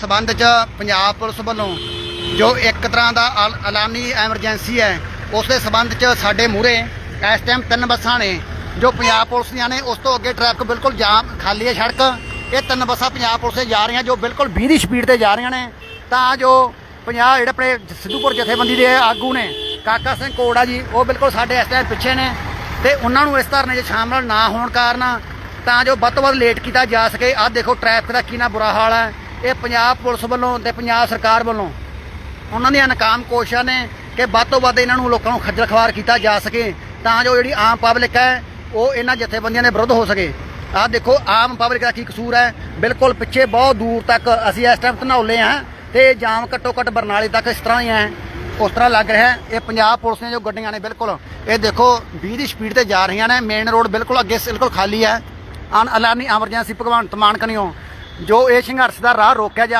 ਸਬੰਧ ਚ ਪੰਜਾਬ ਪੁਲਿਸ ਵੱਲੋਂ ਜੋ ਇੱਕ ਤਰ੍ਹਾਂ ਦਾ ਐਲ- ਐਲਾਨੀ ਐਮਰਜੈਂਸੀ ਹੈ, ਉਸ ਦੇ ਸਬੰਧ ਚ ਸਾਡੇ ਮੂਹਰੇ ਇਸ ਟਾਈਮ ਤਿੰਨ ਬੱਸਾਂ ਨੇ, ਜੋ ਪੰਜਾਬ ਪੁਲਿਸ ਦੀਆਂ ਨੇ, ਉਸ ਤੋਂ ਅੱਗੇ ਟ੍ਰੈਫਿਕ ਬਿਲਕੁਲ ਜਾਮ ਖਾਲੀ ਹੈ ਸੜਕ। ਇਹ ਤਿੰਨ ਬੱਸਾਂ ਪੰਜਾਬ ਪੁਲਿਸ ਦੇ ਜਾ ਰਹੀਆਂ, ਜੋ ਬਿਲਕੁਲ 20 ਦੀ ਸਪੀਡ ਤੇ ਜਾ ਰਹੀਆਂ ਨੇ। ਤਾਂ ਜੋ ਪੰਜਾਬ ਜਿਹੜੇ ਆਪਣੇ ਸਿੱਧੂਪੁਰ ਜਥੇਬੰਦੀ ਦੇ ਆਗੂ ਨੇ, ਕਾਕਾ ਸਿੰਘ ਕੋੜਾ ਜੀ, ਉਹ ਬਿਲਕੁਲ ਸਾਡੇ ਇਸ ਟਾਈਮ ਪਿੱਛੇ ਨੇ। ਤੇ ਉਹਨਾਂ ਨੂੰ ਇਸ ਧਰਨੇ 'ਚ ਸ਼ਾਮਲ ਨਾ ਹੋਣ ਕਾਰਨ ਤਾਂ ਜੋ ਵੱਧ ਤੋਂ ਵੱਧ ਲੇਟ ਕੀਤਾ ਜਾ ਸਕੇ। ਆਹ ਦੇਖੋ ਟ੍ਰੈਫਿਕ ਦਾ ਕਿੰਨਾ ਬੁਰਾ ਹਾਲ ਹੈ। ਇਹ ਪੰਜਾਬ ਪੁਲਿਸ ਵੱਲੋਂ ਤੇ ਪੰਜਾਬ ਸਰਕਾਰ ਵੱਲੋਂ ਉਹਨਾਂ ਦੀਆਂ ਨਾਕਾਮ ਕੋਸ਼ਿਸ਼ਾਂ ਨੇ ਕਿ ਵੱਧ ਤੋਂ ਵੱਧ ਇਹਨਾਂ ਨੂੰ ਲੋਕਾਂ ਨੂੰ ਖੱਜਲ ਖਵਾਰ ਕੀਤਾ ਜਾ ਸਕੇ, ਤਾਂ ਜੋ ਜਿਹੜੀ ਆਮ ਪਬਲਿਕ ਹੈ, ਉਹ ਇਹਨਾਂ ਜਥੇਬੰਦੀਆਂ ਦੇ ਵਿਰੁੱਧ ਹੋ ਸਕੇ। ਆਹ ਦੇਖੋ, ਆਮ ਪਬਲਿਕ ਦਾ ਕੀ ਕਸੂਰ ਹੈ? ਬਿਲਕੁਲ ਪਿੱਛੇ ਬਹੁਤ ਦੂਰ ਤੱਕ ਅਸੀਂ ਇਸ ਟਾਈਮ ਧਨੌਲੇ ਹਾਂ ਤੇ ਜਾਮ ਘੱਟੋ ਘੱਟ ਬਰਨਾਲੇ ਤੱਕ ਇਸ ਤਰ੍ਹਾਂ ਹੀ ਹੈ। ਉਸ ਤਰ੍ਹਾਂ ਲੱਗ ਰਿਹਾ ਇਹ ਪੰਜਾਬ ਪੁਲਿਸ ਦੀਆਂ ਜੋ ਗੱਡੀਆਂ ਨੇ, ਬਿਲਕੁਲ। ਇਹ ਦੇਖੋ 20 ਦੀ ਸਪੀਡ ਤੇ ਜਾ ਰਹੀਆਂ ਨੇ। ਮੇਨ ਰੋਡ ਬਿਲਕੁਲ ਅੱਗੇ, ਬਿਲਕੁਲ ਖਾਲੀ ਹੈ। ਅਨ ਐਲਾਨੀ ਐਮਰਜੈਂਸੀ ਭਗਵੰਤ ਮਾਨ ਕਨਿਓ। ਜੋ ਇਹ ਸੰਘਰਸ਼ ਦਾ ਰਾਹ ਰੋਕਿਆ ਜਾ